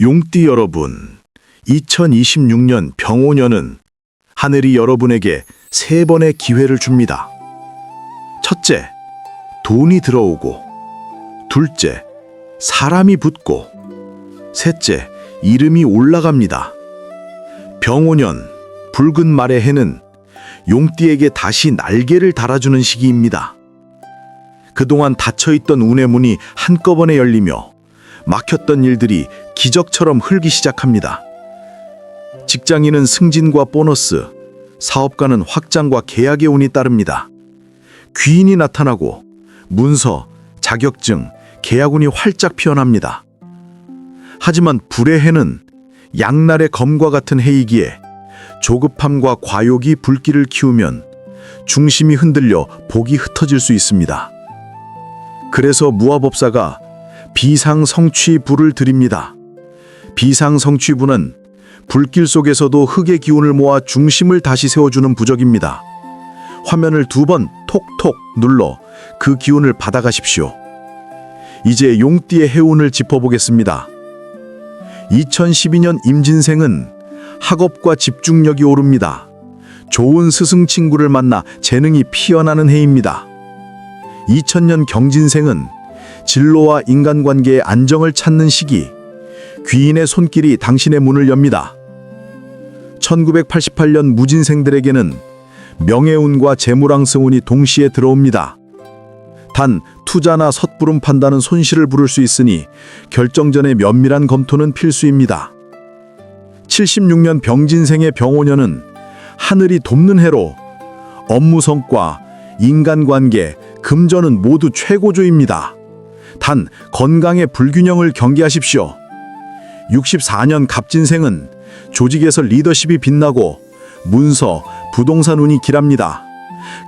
용띠 여러분, 2026년 병오년은 하늘이 여러분에게 세 번의 기회를 줍니다. 첫째, 돈이 들어오고, 둘째, 사람이 붙고, 셋째, 이름이 올라갑니다. 병오년, 붉은 말의 해는 용띠에게 다시 날개를 달아주는 시기입니다. 그동안 닫혀있던 운의 문이 한꺼번에 열리며 막혔던 일들이 기적처럼 흘기 시작합니다. 직장인은 승진과 보너스, 사업가는 확장과 계약의 운이 따릅니다. 귀인이 나타나고 문서, 자격증, 계약운이 활짝 피어납니다. 하지만 불의 해는 양날의 검과 같은 해이기에 조급함과 과욕이 불길을 키우면 중심이 흔들려 복이 흩어질 수 있습니다. 그래서 무화법사가 비상성취 불을 드립니다. 비상성취불은 불길 속에서도 흙의 기운을 모아 중심을 다시 세워주는 부적입니다. 화면을 두 번 톡톡 눌러 그 기운을 받아가십시오. 이제 용띠의 해운을 짚어보겠습니다. 2012년 임진생은 학업과 집중력이 오릅니다. 좋은 스승 친구를 만나 재능이 피어나는 해입니다. 2000년 경진생은 진로와 인간관계의 안정을 찾는 시기, 귀인의 손길이 당신의 문을 엽니다. 1988년 무진생들에게는 명예운과 재물왕승운이 동시에 들어옵니다. 단 투자나 섣부름 판단은 손실을 부를 수 있으니 결정 전에 면밀한 검토는 필수입니다. 76년 병진생의 병오년은 하늘이 돕는 해로 업무 성과, 인간관계, 금전은 모두 최고조입니다. 단 건강의 불균형을 경계하십시오. 64년 갑진생은 조직에서 리더십이 빛나고 문서, 부동산 운이 길합니다.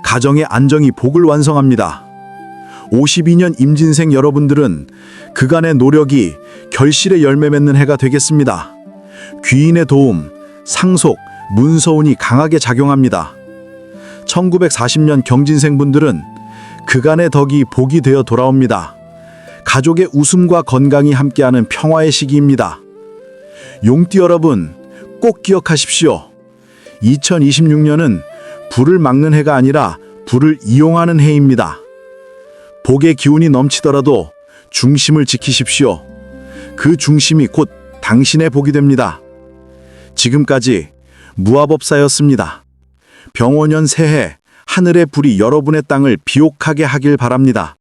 가정의 안정이 복을 완성합니다. 52년 임진생 여러분들은 그간의 노력이 결실의 열매 맺는 해가 되겠습니다. 귀인의 도움, 상속, 문서운이 강하게 작용합니다. 1940년 경진생 분들은 그간의 덕이 복이 되어 돌아옵니다. 가족의 웃음과 건강이 함께하는 평화의 시기입니다. 용띠 여러분, 꼭 기억하십시오. 2026년은 불을 막는 해가 아니라 불을 이용하는 해입니다. 복의 기운이 넘치더라도 중심을 지키십시오. 그 중심이 곧 당신의 복이 됩니다. 지금까지 무화법사였습니다. 병오년 새해 하늘의 불이 여러분의 땅을 비옥하게 하길 바랍니다.